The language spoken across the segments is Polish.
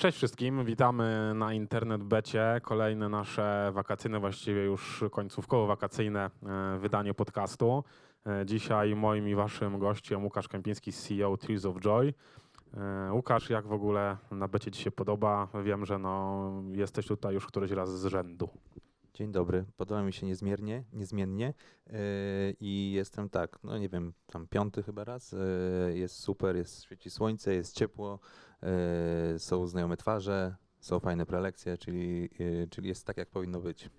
Cześć wszystkim, witamy na Internet Becie. Kolejne nasze wakacyjne, właściwie już końcówkowo wakacyjne e, wydanie podcastu. E, Dzisiaj moim i waszym gościem Łukasz Kępiński, CEO Tears of Joy. E, Łukasz, jak w ogóle na Becie ci się podoba? Wiem, że no, jesteś tutaj już któryś raz z rzędu. Dzień dobry, podoba mi się niezmiernie, niezmiennie yy, i jestem tak, no nie wiem, tam piąty chyba raz, yy, jest super, jest świeci słońce, jest ciepło, są znajome twarze, są fajne prelekcje, czyli, yy, czyli jest tak, jak powinno być.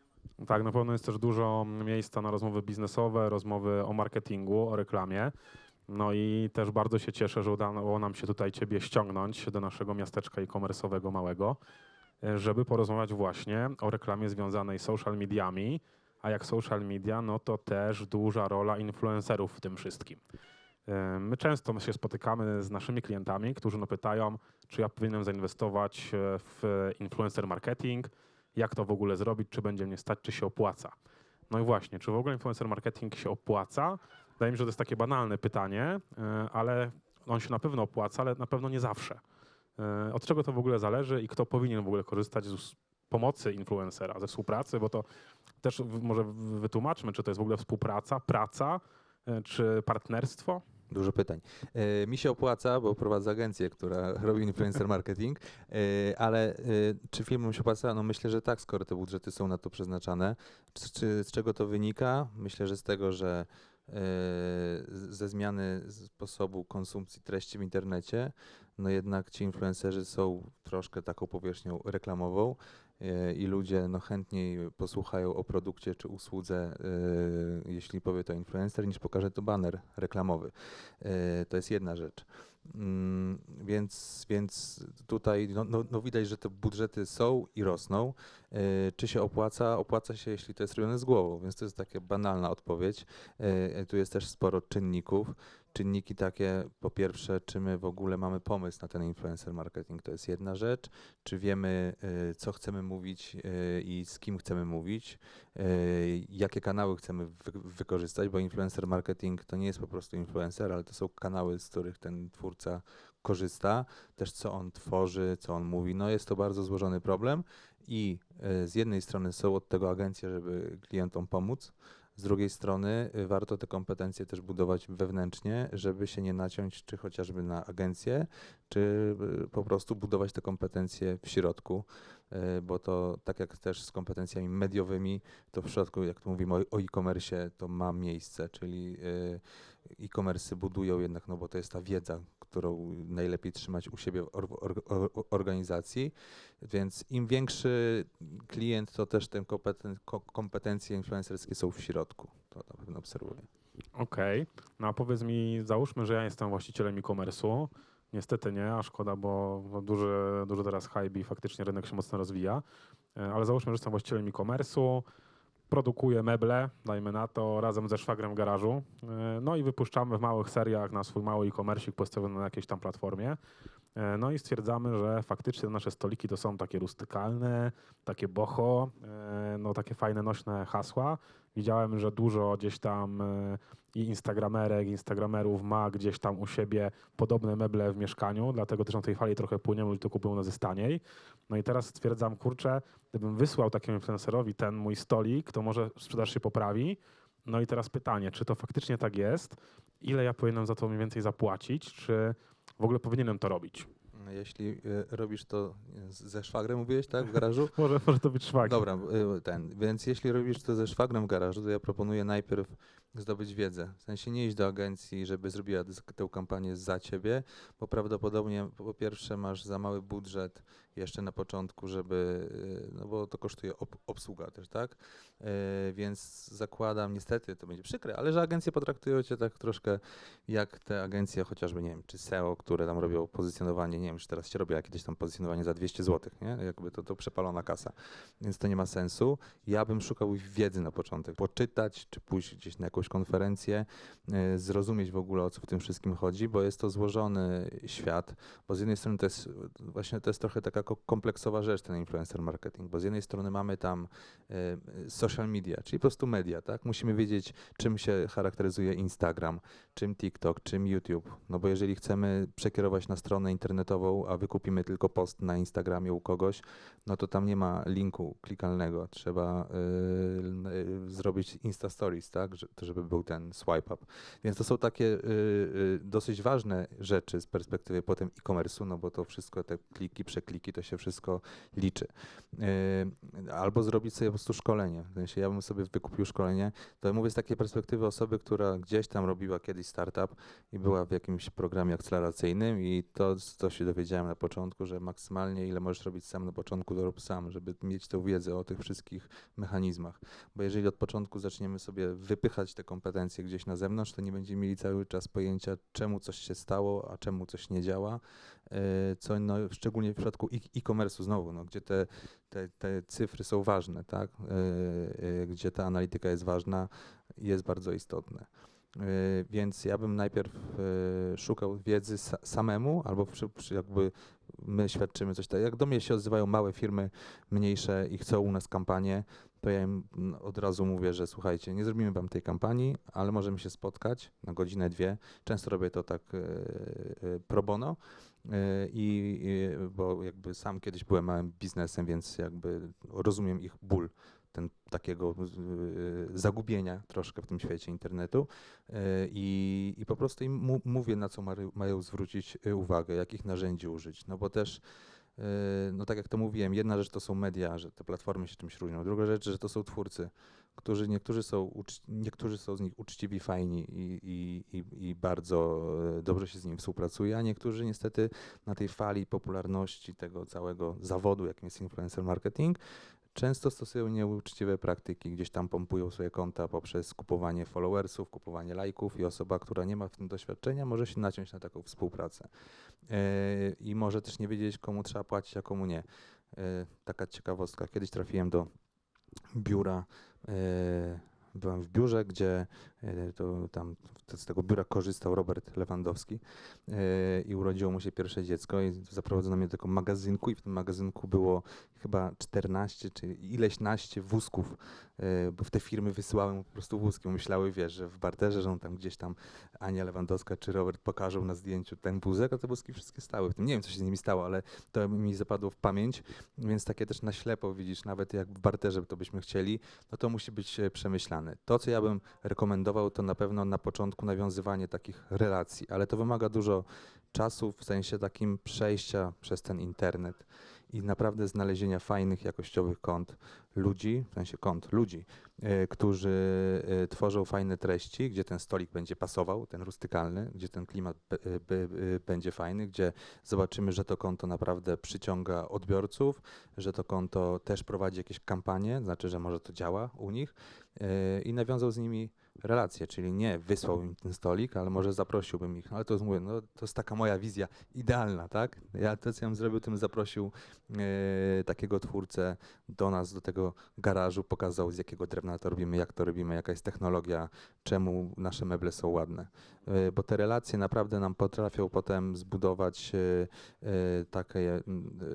Tak, na pewno jest też dużo miejsca na rozmowy biznesowe, rozmowy o marketingu, o reklamie. No i też bardzo się cieszę, że udało nam się tutaj Ciebie ściągnąć do naszego miasteczka e-commerce'owego małego, e, żeby porozmawiać właśnie o reklamie związanej z social mediami. A jak social media, no to też duża rola influencerów w tym wszystkim. My często się spotykamy z naszymi klientami, którzy no pytają, czy ja powinienem zainwestować e, w influencer marketing, jak to w ogóle zrobić, czy będzie mnie stać, czy się opłaca. No i właśnie, czy w ogóle influencer marketing się opłaca? Wydaje mi się, że to jest takie banalne pytanie, e, ale on się na pewno opłaca, ale na pewno nie zawsze. E, Od czego to w ogóle zależy i kto powinien w ogóle korzystać z pomocy influencera, ze współpracy, bo to też może wytłumaczmy, czy to jest w ogóle współpraca, praca, czy partnerstwo? Dużo pytań. Yy, mi się opłaca, bo prowadzę agencję, która robi influencer marketing, yy, ale yy, czy firmom się opłaca? No myślę, że tak, skoro te budżety są na to przeznaczane. Czy, czy, z czego to wynika? Myślę, że z tego, że z- ze zmiany sposobu konsumpcji treści w internecie, no jednak ci influencerzy są troszkę taką powierzchnią reklamową i ludzie no chętniej posłuchają o produkcie czy usłudze, yy, jeśli powie to influencer, niż pokaże to baner reklamowy. E, To jest jedna rzecz. Mm, Więc, więc tutaj no, no, no widać, że te budżety są i rosną. E, Czy się opłaca? Opłaca się, jeśli to jest robione z głową, więc to jest taka banalna odpowiedź. Tu jest też sporo czynników. Czynniki takie, po pierwsze, czy my w ogóle mamy pomysł na ten influencer marketing, to jest jedna rzecz. Czy wiemy, e, co chcemy mówić e, i z kim chcemy mówić, e, jakie kanały chcemy wy- wykorzystać, bo influencer marketing to nie jest po prostu influencer, ale to są kanały, z których ten twórca korzysta, też co on tworzy, co on mówi. No jest to bardzo złożony problem i z jednej strony są od tego agencje, żeby klientom pomóc, z drugiej strony y, warto te kompetencje też budować wewnętrznie, żeby się nie naciąć czy chociażby na agencję, czy y, po prostu budować te kompetencje w środku, y, bo to tak jak też z kompetencjami mediowymi, to w przypadku, jak tu mówimy o, e-commerce, to ma miejsce, czyli e-commerce budują jednak, no bo to jest ta wiedza, którą najlepiej trzymać u siebie w or, or, or, organizacji, więc im większy klient, to też te kompeten, ko- kompetencje influencerskie są w środku. To na pewno obserwuję. Okej, no a powiedz mi, załóżmy, że ja jestem właścicielem e-commerce'u. Niestety nie, a szkoda, bo bo duży, duży teraz hype i faktycznie rynek się mocno rozwija. E, Ale załóżmy, że jestem właścicielem e-commerce'u, produkuję meble, dajmy na to, razem ze szwagrem w garażu. E, No i wypuszczamy w małych seriach na swój mały e-commerce postawiony na jakiejś tam platformie. E, No i stwierdzamy, że faktycznie nasze stoliki to są takie rustykalne, takie boho, e, no takie fajne nośne hasła. Widziałem, że dużo gdzieś tam e, i instagramerek, instagramerów ma gdzieś tam u siebie podobne meble w mieszkaniu, dlatego też na tej fali trochę płyniemy, ludzie to kupują nas taniej. No i teraz stwierdzam, kurczę, gdybym wysłał takiemu influencerowi ten mój stolik, to może sprzedaż się poprawi. No i teraz pytanie, czy to faktycznie tak jest? Ile ja powinienem za to mniej więcej zapłacić? Czy w ogóle powinienem to robić? Jeśli y, robisz to z- ze szwagrem, mówiłeś, tak, w garażu? Może, może to być szwagier. Dobra, y, ten. Więc jeśli robisz to ze szwagrem w garażu, to ja proponuję najpierw zdobyć wiedzę. W sensie nie iść do agencji, żeby zrobiła tę kampanię za ciebie, bo prawdopodobnie po pierwsze masz za mały budżet jeszcze na początku, żeby, y, no bo to kosztuje ob- obsługa też, tak? Y, Więc zakładam, niestety to będzie przykre, ale że agencje potraktują cię tak troszkę jak te agencje chociażby, nie wiem, czy SEO, które tam robią pozycjonowanie, nie wiem, czy teraz się robi jakieś tam pozycjonowanie za 200 zł, nie? Jakby to, to przepalona kasa, więc to nie ma sensu. Ja bym szukał wiedzy na początek, poczytać, czy pójść gdzieś na jakąś konferencję, y, zrozumieć w ogóle o co w tym wszystkim chodzi, bo jest to złożony świat, bo z jednej strony to jest właśnie to jest trochę taka kompleksowa rzecz ten influencer marketing, bo z jednej strony mamy tam e, social media, czyli po prostu media, tak? Musimy wiedzieć, czym się charakteryzuje Instagram, czym TikTok, czym YouTube, no bo jeżeli chcemy przekierować na stronę internetową, a wykupimy tylko post na Instagramie u kogoś, no to tam nie ma linku klikalnego, trzeba y, y, zrobić Insta Stories, tak, że- żeby był ten swipe up. Więc to są takie y, y, dosyć ważne rzeczy z perspektywy potem e-commerce'u, no bo to wszystko, te kliki, przekliki, to się wszystko liczy. Y, Albo zrobić sobie po prostu szkolenie. W sensie ja bym sobie wykupił szkolenie, to mówię z takiej perspektywy osoby, która gdzieś tam robiła kiedyś startup i była w jakimś programie akceleracyjnym i to, co się dowiedziałem na początku, że maksymalnie ile możesz robić sam na początku, to rób sam, żeby mieć tę wiedzę o tych wszystkich mechanizmach. Bo jeżeli od początku zaczniemy sobie wypychać te kompetencje gdzieś na zewnątrz, to nie będziemy mieli cały czas pojęcia, czemu coś się stało, a czemu coś nie działa. Yy, Co no, szczególnie w przypadku e- e-commerce'u znowu, no, gdzie te, te, te cyfry są ważne, tak? Yy, yy, gdzie ta analityka jest ważna, jest bardzo istotne. Więc ja bym najpierw szukał wiedzy sa samemu, albo przy, przy jakby my świadczymy coś takiego. Jak do mnie się odzywają małe firmy, mniejsze i chcą u nas kampanię, to ja im od razu mówię, że słuchajcie, nie zrobimy wam tej kampanii, ale możemy się spotkać na godzinę, dwie. Często robię to tak yy, yy, pro bono. Yy, I, i bo jakby sam kiedyś byłem małym biznesem, więc jakby rozumiem ich ból ten takiego zagubienia troszkę w tym świecie internetu i, i po prostu im mówię, na co mają zwrócić uwagę, jakich narzędzi użyć, no bo też no tak jak to mówiłem, jedna rzecz to są media, że te platformy się czymś różnią, druga rzecz, że to są twórcy, którzy niektórzy są, niektórzy są z nich uczciwi, fajni i, i, i, bardzo e, dobrze się z nimi współpracuje, a niektórzy niestety na tej fali popularności tego całego zawodu, jakim jest influencer marketing, często stosują nieuczciwe praktyki, gdzieś tam pompują swoje konta poprzez kupowanie followersów, kupowanie lajków i osoba, która nie ma w tym doświadczenia, może się naciąć na taką współpracę. E, I może też nie wiedzieć, komu trzeba płacić, a komu nie. E, Taka ciekawostka. Kiedyś trafiłem do biura. e, Byłem w biurze, gdzie e, to tam z tego biura korzystał Robert Lewandowski e, i urodziło mu się pierwsze dziecko i zaprowadzono mnie do tego magazynku i w tym magazynku było chyba 14 czy ileś naście wózków, e, bo w te firmy wysyłały mu po prostu wózki, myślały, wiesz, że w barterze, że on tam gdzieś tam Ania Lewandowska czy Robert pokażą na zdjęciu ten wózek, a te wózki wszystkie stały w tym. Nie wiem, co się z nimi stało, ale to mi zapadło w pamięć, więc takie też na ślepo widzisz, nawet jak w barterze to byśmy chcieli, no to musi być e, przemyślane. To, co ja bym rekomendował, to na pewno na początku nawiązywanie takich relacji, ale to wymaga dużo czasu w sensie takim przejścia przez ten internet i naprawdę znalezienia fajnych, jakościowych kont ludzi, w sensie kont ludzi, e, którzy e, tworzą fajne treści, gdzie ten stolik będzie pasował, ten rustykalny, gdzie ten klimat e, będzie fajny, gdzie zobaczymy, że to konto naprawdę przyciąga odbiorców, że to konto też prowadzi jakieś kampanie, znaczy, że może to działa u nich i nawiązał z nimi relacje, czyli nie wysłał im ten stolik, ale może zaprosiłbym ich. Ale to jest, mówię, no, to jest taka moja wizja idealna, tak? Ja to, co ja bym zrobił, tym zaprosił e, takiego twórcę do nas, do tego garażu, pokazał z jakiego drewna to robimy, jak to robimy, jaka jest technologia, czemu nasze meble są ładne. E, bo te relacje naprawdę nam potrafią potem zbudować e, e, takie,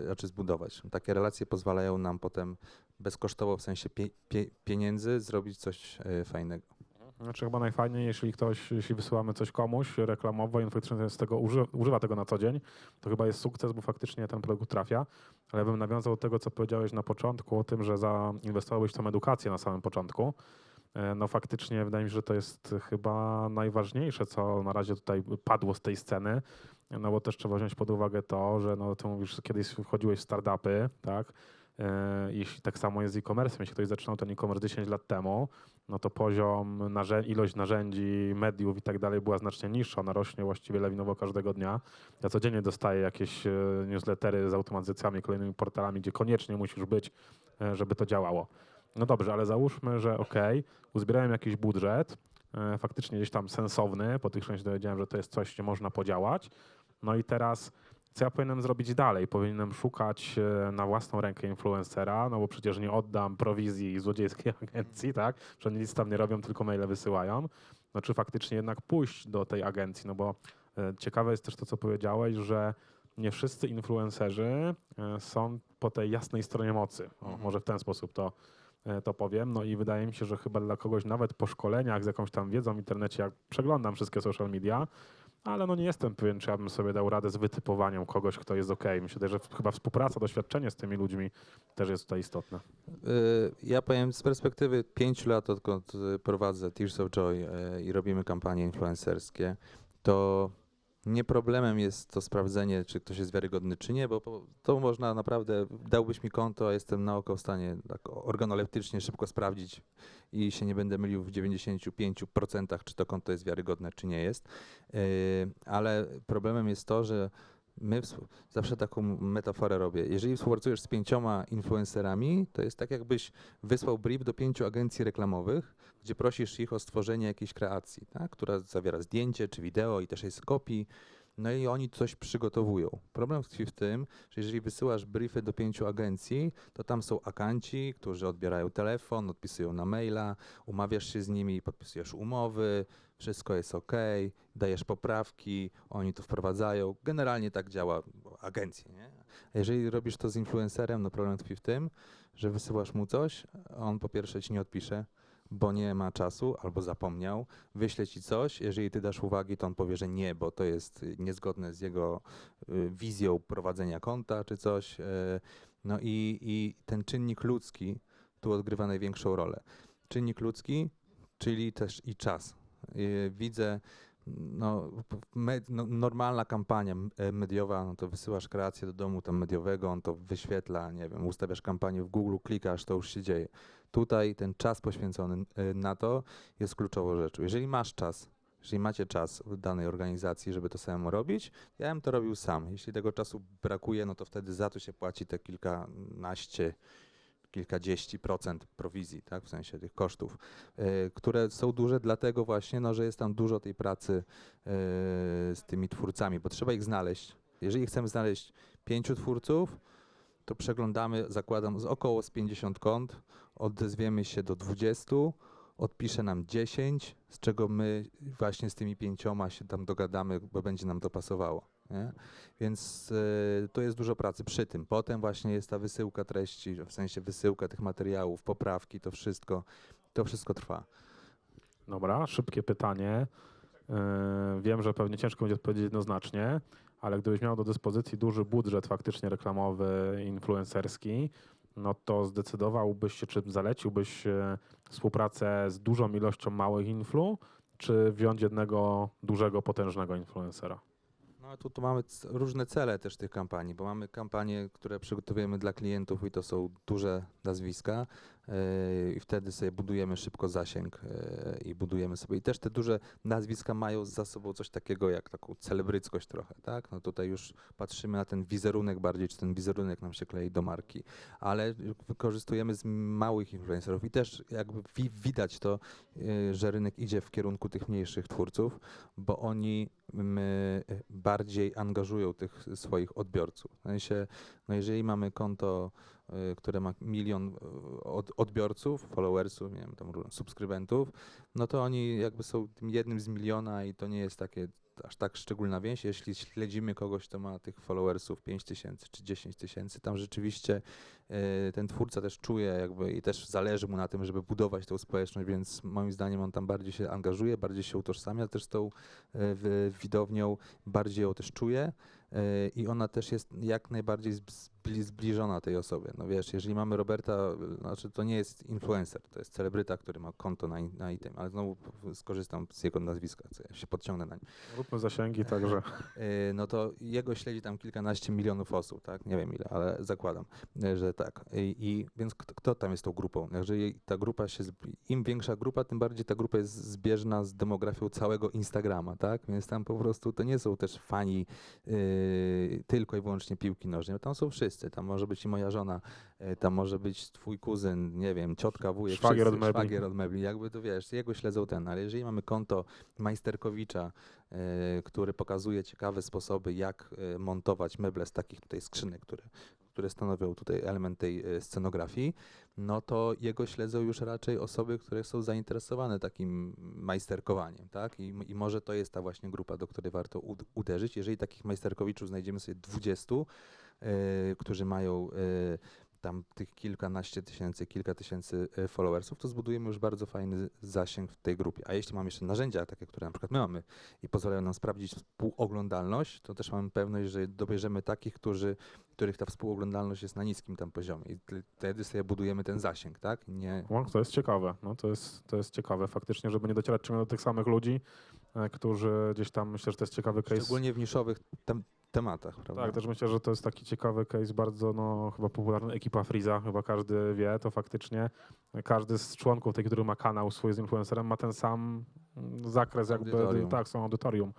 znaczy zbudować. Takie relacje pozwalają nam potem bezkosztowo, w sensie pie, pie, pieniędzy, zrobić coś fajnego. Znaczy chyba najfajniej, jeśli ktoś, jeśli wysyłamy coś komuś reklamowo i faktycznie z tego uży, używa tego na co dzień, to chyba jest sukces, bo faktycznie ten produkt trafia. Ale bym nawiązał do tego, co powiedziałeś na początku, o tym, że zainwestowałeś w tą edukację na samym początku. E, No faktycznie wydaje mi się, że to jest chyba najważniejsze, co na razie tutaj padło z tej sceny. No bo też trzeba wziąć pod uwagę to, że no, ty mówisz, kiedyś wchodziłeś w startupy, tak? E, Jeśli tak samo jest z e-commerce, jeśli ktoś zaczynał ten e-commerce 10 lat temu, no to poziom, ilość narzędzi, mediów i tak dalej była znacznie niższa. Ona rośnie właściwie lawinowo każdego dnia. Ja codziennie dostaję jakieś e, newslettery z automatyzacjami, kolejnymi portalami, gdzie koniecznie musisz być, e, żeby to działało. No dobrze, ale załóżmy, że okej, uzbierałem jakiś budżet, e, faktycznie gdzieś tam sensowny, po tych części dowiedziałem, że to jest coś, gdzie można podziałać. No i teraz co ja powinienem zrobić dalej? Powinienem szukać e, na własną rękę influencera, no bo przecież nie oddam prowizji złodziejskiej agencji, tak? Że oni nic tam nie robią, tylko maile wysyłają. No czy faktycznie jednak pójść do tej agencji, no bo e, ciekawe jest też to, co powiedziałeś, że nie wszyscy influencerzy e, są po tej jasnej stronie mocy. O, Mhm. może w ten sposób to, to powiem. No i wydaje mi się, że chyba dla kogoś nawet po szkoleniach z jakąś tam wiedzą w internecie, jak przeglądam wszystkie social media, ale no nie jestem pewien, czy ja bym sobie dał radę z wytypowaniem kogoś, kto jest ok. Myślę, że chyba współpraca, doświadczenie z tymi ludźmi też jest tutaj istotne. Y, Ja powiem z perspektywy pięciu lat, odkąd y, prowadzę Tears of Joy y, i robimy kampanie influencerskie, to nie problemem jest to sprawdzenie, czy ktoś jest wiarygodny, czy nie, bo to można naprawdę, dałbyś mi konto, a jestem na oko w stanie tak organoleptycznie szybko sprawdzić i się nie będę mylił w 95%, czy to konto jest wiarygodne, czy nie jest. Y, Ale problemem jest to, że my zawsze taką metaforę robię. Jeżeli współpracujesz z pięcioma influencerami, to jest tak, jakbyś wysłał brief do pięciu agencji reklamowych, gdzie prosisz ich o stworzenie jakiejś kreacji, tak? która zawiera zdjęcie czy wideo i też jest kopii. No i oni coś przygotowują. Problem tkwi w tym, że jeżeli wysyłasz briefy do pięciu agencji, to tam są akanci, którzy odbierają telefon, odpisują na maila, umawiasz się z nimi, podpisujesz umowy, wszystko jest ok, dajesz poprawki, oni to wprowadzają. Generalnie tak działa agencja. Nie? A jeżeli robisz to z influencerem, no problem tkwi w tym, że wysyłasz mu coś, a on po pierwsze ci nie odpisze, bo nie ma czasu albo zapomniał, wyśle ci coś, jeżeli ty dasz uwagi, to on powie, że nie, bo to jest y, niezgodne z jego y, wizją prowadzenia konta czy coś. y, No i, i ten czynnik ludzki tu odgrywa największą rolę. Czynnik ludzki, czyli też i czas. Y, Widzę, no, med, no, normalna kampania e, mediowa, no to wysyłasz kreację do domu tam mediowego, on to wyświetla, nie wiem, ustawiasz kampanię w Google, klikasz, to już się dzieje. Tutaj ten czas poświęcony y, na to jest kluczową rzeczą. Jeżeli masz czas, jeżeli macie czas w danej organizacji, żeby to samemu robić, ja bym to robił sam. Jeśli tego czasu brakuje, no to wtedy za to się płaci te kilkanaście, kilkadziesięć procent prowizji, tak, w sensie tych kosztów, y, które są duże dlatego właśnie, no, że jest tam dużo tej pracy y, z tymi twórcami, bo trzeba ich znaleźć. Jeżeli chcemy znaleźć pięciu twórców, to przeglądamy, zakładam, z około z 50 kont, odezwiemy się do 20, odpisze nam 10, z czego my właśnie z tymi pięcioma się tam dogadamy, bo będzie nam to pasowało. Nie? Więc y, jest dużo pracy przy tym. Potem właśnie jest ta wysyłka treści, w sensie wysyłka tych materiałów, poprawki, to wszystko, to wszystko trwa. Dobra, szybkie pytanie. Yy, Wiem, że pewnie ciężko będzie odpowiedzieć jednoznacznie, ale gdybyś miał do dyspozycji duży budżet faktycznie reklamowy, influencerski, no to zdecydowałbyś się, czy zaleciłbyś e, współpracę z dużą ilością małych influ, czy wziąć jednego dużego, potężnego influencera? No tu, tu mamy różne cele też tych kampanii, bo mamy kampanie, które przygotowujemy dla klientów i to są duże nazwiska yy, i wtedy sobie budujemy szybko zasięg yy, i budujemy sobie. I też te duże nazwiska mają za sobą coś takiego jak taką celebryckość trochę, tak? No tutaj już patrzymy na ten wizerunek bardziej, czy ten wizerunek nam się klei do marki, ale wykorzystujemy z małych influencerów i też jakby wi- widać to, yy, że rynek idzie w kierunku tych mniejszych twórców, bo oni bardziej angażują tych swoich odbiorców. W sensie, no jeżeli mamy konto, y, które ma milion y, od, odbiorców, followersów, nie wiem, tam subskrybentów, no to oni jakby są tym jednym z miliona i to nie jest takie aż tak szczególna więź. Jeśli śledzimy kogoś, kto ma tych followersów 5 tysięcy czy 10 tysięcy, tam rzeczywiście y, ten twórca też czuje jakby i też zależy mu na tym, żeby budować tą społeczność, więc moim zdaniem on tam bardziej się angażuje, bardziej się utożsamia też z tą y, widownią, bardziej ją też czuje y, i ona też jest jak najbardziej zbli- zbliżona tej osobie. No wiesz, jeżeli mamy Roberta, znaczy to nie jest influencer, to jest celebryta, który ma konto na, na item, ale znowu skorzystam z jego nazwiska, co ja się podciągnę na nim. Róbmy zasięgi, także Y, no to jego śledzi tam kilkanaście milionów osób, tak? Nie wiem ile, ale zakładam, y, że tak. I, i więc kto, kto tam jest tą grupą? Jeżeli ta grupa się, im większa grupa, tym bardziej ta grupa jest zbieżna z demografią całego Instagrama, tak? Więc tam po prostu to nie są też fani y, tylko i wyłącznie piłki nożnej, tam są wszyscy, tam może być i moja żona, y, tam może być twój kuzyn, nie wiem, ciotka, wujek, Szwagier od wszyscy, mebli. szwagier od mebli, jakby to wiesz, jego śledzą ten, ale jeżeli mamy konto Majsterkowicza, e, który pokazuje ciekawe sposoby, jak e, montować meble z takich tutaj skrzynek, które które stanowią tutaj element tej e, scenografii, no to jego śledzą już raczej osoby, które są zainteresowane takim majsterkowaniem, tak? I, I może to jest ta właśnie grupa, do której warto ud- uderzyć. Jeżeli takich majsterkowiczów znajdziemy sobie 20, e, którzy mają e, tam tych kilkanaście tysięcy, kilka tysięcy e, followersów, to zbudujemy już bardzo fajny zasięg w tej grupie. A jeśli mamy jeszcze narzędzia, takie, które na przykład my mamy i pozwalają nam sprawdzić współoglądalność, to też mamy pewność, że dobierzemy takich, którzy, których ta współoglądalność jest na niskim tam poziomie. I wtedy sobie budujemy ten zasięg, tak? Nie, to jest ciekawe. No, to, jest, to jest ciekawe faktycznie, żeby nie docierać ciągle do tych samych ludzi, e, którzy gdzieś tam, myślę, że to jest ciekawy case. szczególnie w niszowych tem- tematach, prawda? Tak, też myślę, że to jest taki ciekawy case, bardzo no, chyba popularny, ekipa Freeza, chyba każdy wie, to faktycznie każdy z członków tej, który ma kanał swój z influencerem, ma ten sam zakres jakby, Audytorium. tak, są audytorium,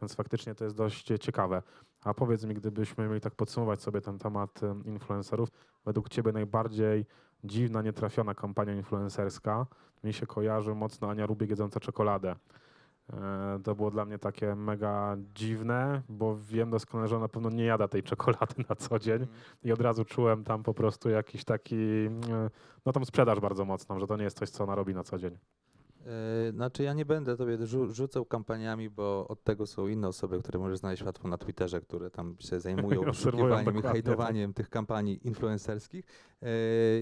więc faktycznie to jest dość ciekawe. A powiedz mi, gdybyśmy mieli tak podsumować sobie ten temat em, influencerów, według Ciebie najbardziej dziwna, nietrafiona kampania influencerska, mi się kojarzy mocno Ania Rubik jedząca czekoladę. E, To było dla mnie takie mega dziwne, bo wiem doskonale, że ona na pewno nie jada tej czekolady na co dzień Mhm. i od razu czułem tam po prostu jakiś taki, mm, no tam sprzedaż bardzo mocną, że to nie jest coś, co ona robi na co dzień. E, Znaczy ja nie będę tobie rzu- rzucał kampaniami, bo od tego są inne osoby, które możesz znaleźć łatwo na Twitterze, które tam się zajmują wyszukiwaniem i tak. hejtowaniem tych kampanii influencerskich. E,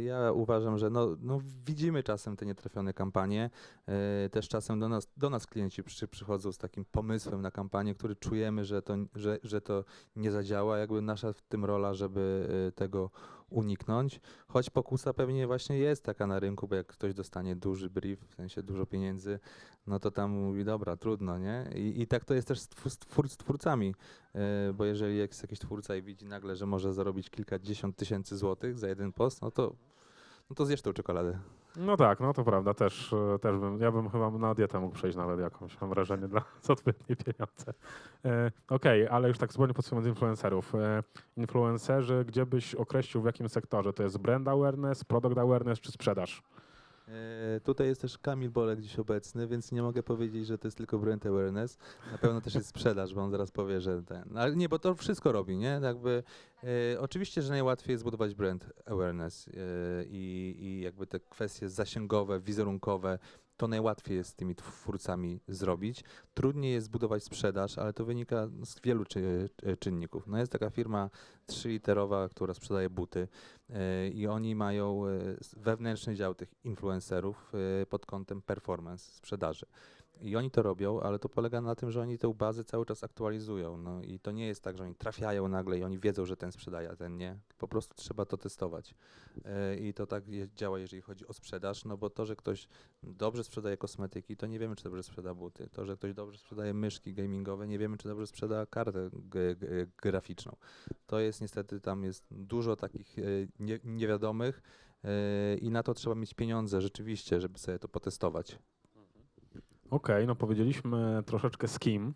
Ja uważam, że no, no widzimy czasem te nietrafione kampanie. E, Też czasem do nas, do nas klienci przy, przychodzą z takim pomysłem na kampanię, który czujemy, że to, że, że to nie zadziała. Jakby nasza w tym rola, żeby tego uniknąć. Choć pokusa pewnie właśnie jest taka na rynku, bo jak ktoś dostanie duży brief, w sensie dużo pieniędzy, no to tam mówi, dobra, trudno, nie? I, i tak to jest też z, twór, z, twór, z twórcami, e, bo jeżeli jest jakiś twórca i widzi nagle, że może zarobić kilkadziesiąt tysięcy złotych za jeden post, no to, no to zjesz tą czekoladę. No tak, no to prawda, też, e, też bym, ja bym chyba na dietę mógł przejść nawet jakąś, mam wrażenie, dla za odpowiednie pieniądze. E, Okej, ale już tak zupełnie podsumowując influencerów. E, influencerzy, gdzie byś określił w jakim sektorze? To jest brand awareness, product awareness czy sprzedaż? E, Tutaj jest też Kamil Bolek dziś obecny, więc nie mogę powiedzieć, że to jest tylko brand awareness. Na pewno też jest sprzedaż, bo on zaraz powie, że ten. no, Ale nie, bo to wszystko robi, nie? Jakby, e, oczywiście, że najłatwiej jest zbudować brand awareness e, i, i jakby te kwestie zasięgowe, wizerunkowe, to najłatwiej jest z tymi twórcami zrobić. Trudniej jest zbudować sprzedaż, ale to wynika z wielu czy, e, czynników. No jest taka firma trzyliterowa, która sprzedaje buty. E, i oni mają e, wewnętrzny dział tych influencerów pod kątem performance, sprzedaży. I oni to robią, ale to polega na tym, że oni tę bazę cały czas aktualizują. No i to nie jest tak, że oni trafiają nagle i oni wiedzą, że ten sprzedaje, a ten nie. Po prostu trzeba to testować. E, I to tak działa, jeżeli chodzi o sprzedaż, no bo to, że ktoś dobrze sprzedaje kosmetyki, to nie wiemy, czy dobrze sprzeda buty. To, że ktoś dobrze sprzedaje myszki gamingowe, nie wiemy, czy dobrze sprzeda kartę graficzną. To jest niestety, tam jest dużo takich e, nie, niewiadomych e, i na to trzeba mieć pieniądze rzeczywiście, żeby sobie to potestować. Okej, no powiedzieliśmy troszeczkę z kim,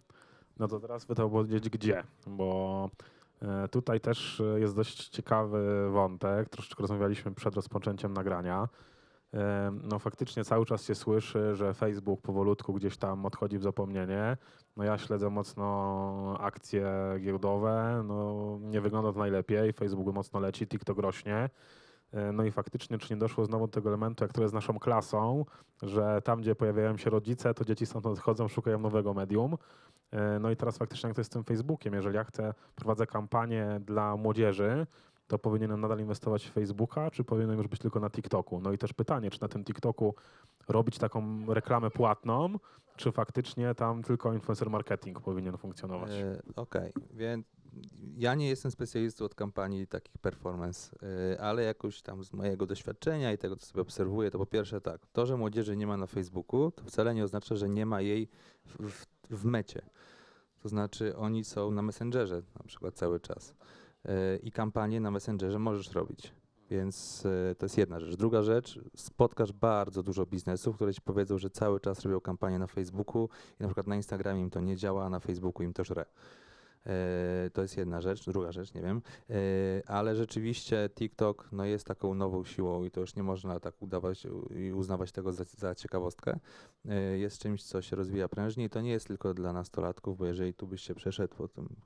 no to teraz by to powiedzieć gdzie, bo e, tutaj też e, jest dość ciekawy wątek, troszeczkę rozmawialiśmy przed rozpoczęciem nagrania. E, No faktycznie cały czas się słyszy, że Facebook powolutku gdzieś tam odchodzi w zapomnienie. No ja śledzę mocno akcje giełdowe, no nie wygląda to najlepiej, Facebook mocno leci, TikTok rośnie. E, No i faktycznie, czy nie doszło znowu do tego elementu, jak to jest naszą klasą, że tam, gdzie pojawiają się rodzice, to dzieci stąd odchodzą, szukają nowego medium. E, No i teraz faktycznie jak to jest z tym Facebookiem, jeżeli ja chcę, prowadzę kampanię dla młodzieży, to powinienem nadal inwestować w Facebooka, czy powinienem już być tylko na TikToku? No i też pytanie, czy na tym TikToku robić taką reklamę płatną, czy faktycznie tam tylko influencer marketing powinien funkcjonować? E, Okej, więc ja nie jestem specjalistą od kampanii takich performance, e, ale jakoś tam z mojego doświadczenia i tego, co sobie obserwuję, to po pierwsze tak, to, że młodzieży nie ma na Facebooku, to wcale nie oznacza, że nie ma jej w, w, w mecie. To znaczy oni są na Messengerze na przykład cały czas i kampanię na Messengerze możesz robić. Więc e, to jest jedna rzecz. Druga rzecz, spotkasz bardzo dużo biznesów, które ci powiedzą, że cały czas robią kampanię na Facebooku i na przykład na Instagramie im to nie działa, a na Facebooku im to żre. E, To jest jedna rzecz, druga rzecz, nie wiem, E, ale rzeczywiście TikTok no, jest taką nową siłą i to już nie można tak udawać i uznawać tego za, za ciekawostkę. Jest czymś, co się rozwija prężnie i to nie jest tylko dla nastolatków, bo jeżeli tu byś się przeszedł po tym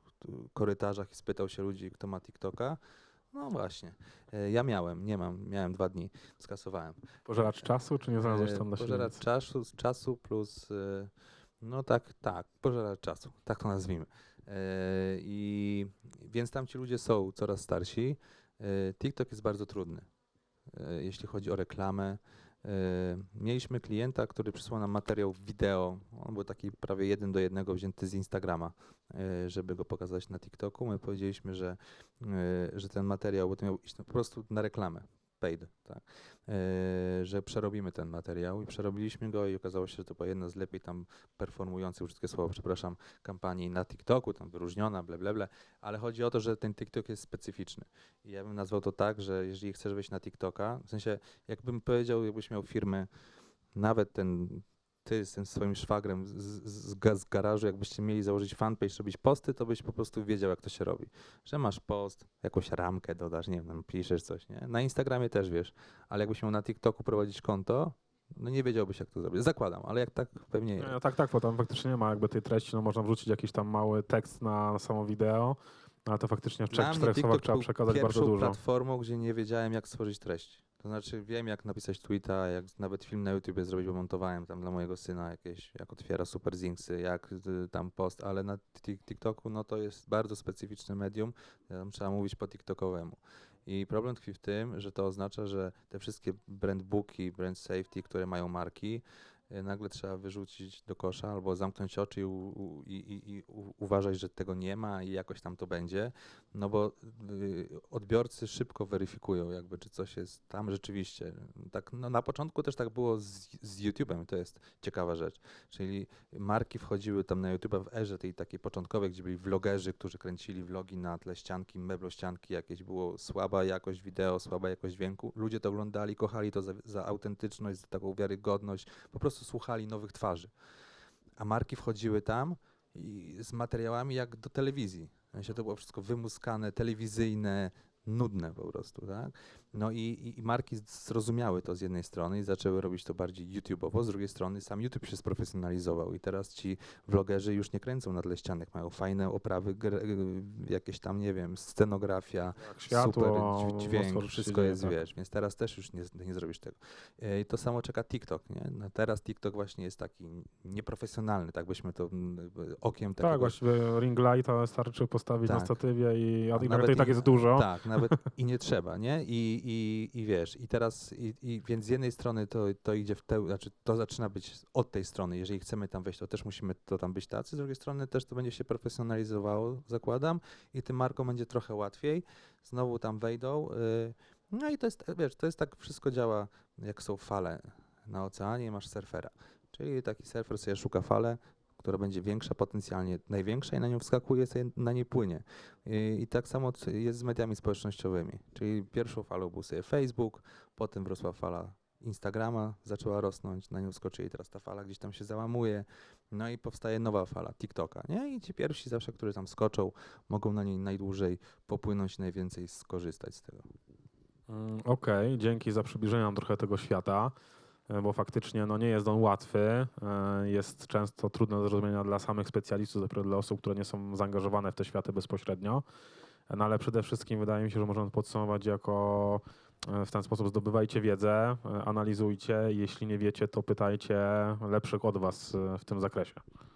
korytarzach i spytał się ludzi, kto ma TikToka, No właśnie. E, Ja miałem, nie mam, miałem dwa dni, skasowałem. Pożeracz czasu, czy nie znalazłeś tam na Pożeracz czasu, czasu plus, e, no tak, tak, pożeracz czasu, tak to nazwijmy. E, I więc tam ci ludzie są coraz starsi. TikTok jest bardzo trudny, jeśli chodzi o reklamę. E, Mieliśmy klienta, który przysłał nam materiał wideo. On był taki prawie jeden do jednego wzięty z Instagrama, e, żeby go pokazać na TikToku. My powiedzieliśmy, że, e, że ten materiał miał iść po prostu na reklamę, paid, tak. E, że przerobimy ten materiał i przerobiliśmy go i okazało się, że to była jedna z lepiej tam performujących, wszystkie słowo, przepraszam, kampanii na TikToku, tam wyróżniona, ble, ble, ble, ale chodzi o to, że ten TikTok jest specyficzny. I ja bym nazwał to tak, że jeżeli chcesz wejść na TikToka, w sensie jakbym powiedział, jakbyś miał firmę, nawet ten ty z tym swoim szwagrem z, z, z ga- z garażu, jakbyście mieli założyć fanpage, robić posty, to byś po prostu wiedział, jak to się robi. Że masz post, jakąś ramkę dodasz, nie wiem, piszesz coś, nie? Na Instagramie też wiesz, ale jakbyś miał na TikToku prowadzić konto, no nie wiedziałbyś, jak to zrobić. Zakładam, ale jak tak pewnie Nie, tak, tak, bo tam faktycznie nie ma jakby tej treści, no można wrzucić jakiś tam mały tekst na samo wideo, no ale to faktycznie w trzech, czterech słowach trzeba przekazać bardzo dużo. platformą, gdzie nie wiedziałem, jak stworzyć treść. To znaczy wiem, jak napisać tweeta, jak nawet film na YouTubie zrobić, bo montowałem tam dla mojego syna jakieś, jak otwiera Super Zinksy, jak y, tam post, ale na Tik- TikToku no to jest bardzo specyficzne medium, tam trzeba mówić po TikTokowemu. I problem tkwi w tym, że to oznacza, że te wszystkie brand booki, brand safety, które mają marki, nagle trzeba wyrzucić do kosza albo zamknąć oczy i, u, i, i, i uważać, że tego nie ma i jakoś tam to będzie, no bo y, odbiorcy szybko weryfikują jakby, czy coś jest tam rzeczywiście. Tak, no na początku też tak było z, z YouTube'em, to jest ciekawa rzecz. Czyli marki wchodziły tam na YouTube'a w erze tej takiej początkowej, gdzie byli vlogerzy, którzy kręcili vlogi na tle ścianki, meblościanki, jakieś było słaba jakość wideo, słaba jakość dźwięku. Ludzie to oglądali, kochali to za, za autentyczność, za taką wiarygodność, po prostu słuchali nowych twarzy. A marki wchodziły tam z materiałami jak do telewizji. To było wszystko wymuskane, telewizyjne, nudne po prostu, tak? No i, i, marki zrozumiały to z jednej strony i zaczęły robić to bardziej YouTube'owo, z drugiej strony sam YouTube się sprofesjonalizował i teraz ci vlogerzy już nie kręcą na tle ścianek, mają fajne oprawy, jakieś tam, nie wiem, scenografia, Tak, światło, super dź- dźwięk, wszystko jest, tak. wiesz, więc teraz też już nie, nie zrobisz tego. E, I to samo czeka TikTok, nie? No teraz TikTok właśnie jest taki nieprofesjonalny, tak byśmy to okiem takiego... Tak, właściwie ring lighta wystarczy postawić na Tak. statywie i, a A i nawet nawet i tak jest dużo. Tak, nawet i nie trzeba, nie? I, i, i wiesz, i teraz, i, i więc z jednej strony to, to idzie w tę, znaczy to zaczyna być od tej strony, jeżeli chcemy tam wejść, to też musimy to tam być tacy, z drugiej strony też to będzie się profesjonalizowało, zakładam, i tym markom będzie trochę łatwiej, znowu tam wejdą, y, no i to jest, wiesz, to jest tak, wszystko działa, jak są fale na oceanie masz surfera, czyli taki surfer sobie szuka falę, która będzie większa, potencjalnie największa i na nią wskakuje, sobie na niej płynie. I, I tak samo jest z mediami społecznościowymi. Czyli pierwszą falą był sobie Facebook, potem wrosła fala Instagrama, zaczęła rosnąć, na nią skoczyli, teraz ta fala gdzieś tam się załamuje, no i powstaje nowa fala TikToka, nie? I ci pierwsi zawsze, którzy tam skoczą, mogą na niej najdłużej popłynąć najwięcej skorzystać z tego. Mm, Okej, dzięki za przybliżenie nam trochę tego świata, bo faktycznie no, nie jest on łatwy, e, jest często trudny do zrozumienia dla samych specjalistów, dopiero dla osób, które nie są zaangażowane w te światy bezpośrednio, E, no ale przede wszystkim wydaje mi się, że możemy podsumować jako e, w ten sposób zdobywajcie wiedzę, e, analizujcie, jeśli nie wiecie, to pytajcie lepszych od was e, w tym zakresie.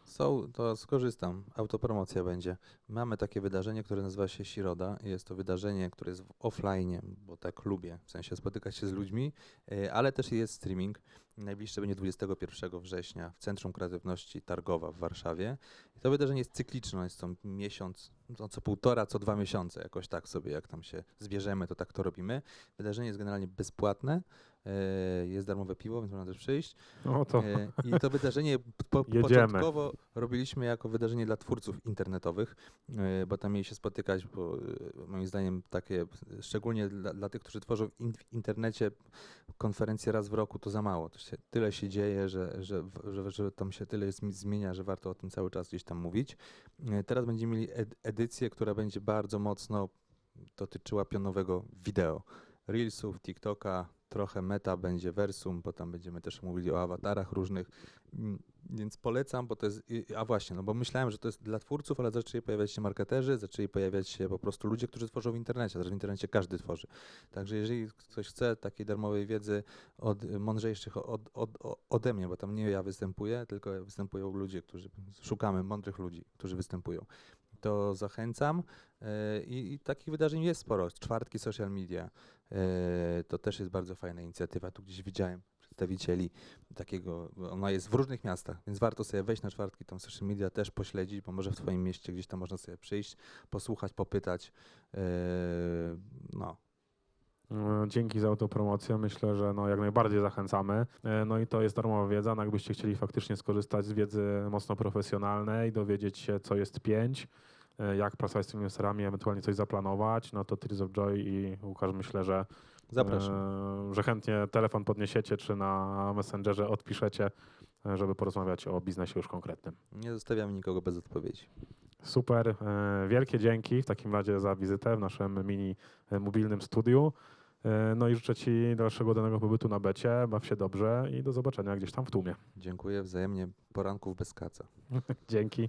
Są, to skorzystam. Autopromocja będzie. Mamy takie wydarzenie, które nazywa się Siroda. Jest to wydarzenie, które jest offline, bo tak lubię, w sensie spotykać się z ludźmi, e, ale też jest streaming. Najbliższe będzie 21 września w Centrum Kreatywności Targowa w Warszawie. I to wydarzenie jest cykliczne, jest to miesiąc, no co półtora, co dwa miesiące, jakoś tak sobie, jak tam się zbierzemy, to tak to robimy. Wydarzenie jest generalnie bezpłatne, e, jest darmowe piwo, więc można też przyjść. No to E, I to wydarzenie po, początkowo robiliśmy jako wydarzenie dla twórców internetowych, e, bo tam mieli się spotykać, bo moim zdaniem takie, szczególnie dla, dla tych, którzy tworzą w internecie konferencje raz w roku, to za mało. To się, tyle się dzieje, że, że, że, że tam się tyle zmi- zmienia, że warto o tym cały czas gdzieś tam mówić. E, Teraz będziemy mieli ed, edycję, która będzie bardzo mocno dotyczyła pionowego wideo. Reelsów, TikToka, trochę meta będzie Versum, bo tam będziemy też mówili o awatarach różnych. Mm, Więc polecam, bo to jest. A właśnie, no bo myślałem, że to jest dla twórców, ale zaczęli pojawiać się marketerzy, zaczęli pojawiać się po prostu ludzie, którzy tworzą w internecie. Teraz w internecie każdy tworzy. Także jeżeli ktoś chce takiej darmowej wiedzy od mądrzejszych od, od, ode mnie, bo tam nie ja występuję, tylko występują ludzie, którzy szukamy mądrych ludzi, którzy występują. To zachęcam e, i, i takich wydarzeń jest sporo. Czwartki social media e, to też jest bardzo fajna inicjatywa. Tu gdzieś widziałem przedstawicieli takiego, ona jest w różnych miastach, więc warto sobie wejść na czwartki, tam social media też pośledzić, bo może w twoim mieście gdzieś tam można sobie przyjść, posłuchać, popytać. E, no, Dzięki za autopromocję. Myślę, że no, jak najbardziej zachęcamy. E, No i to jest darmowa wiedza. No, jakbyście chcieli faktycznie skorzystać z wiedzy mocno profesjonalnej, dowiedzieć się, co jest pięć, e, jak pracować z tymi inwestorami, ewentualnie coś zaplanować, no to Tears of Joy i Łukasz myślę, że, zapraszam. e, że chętnie telefon podniesiecie, czy na Messengerze odpiszecie, e, żeby porozmawiać o biznesie już konkretnym. Nie zostawiamy nikogo bez odpowiedzi. Super, e, wielkie dzięki w takim razie za wizytę w naszym mini e, mobilnym studiu. E, No i życzę Ci dalszego danego pobytu na becie, baw się dobrze i do zobaczenia gdzieś tam w tłumie. Dziękuję wzajemnie. Poranków bez kaca. Dzięki.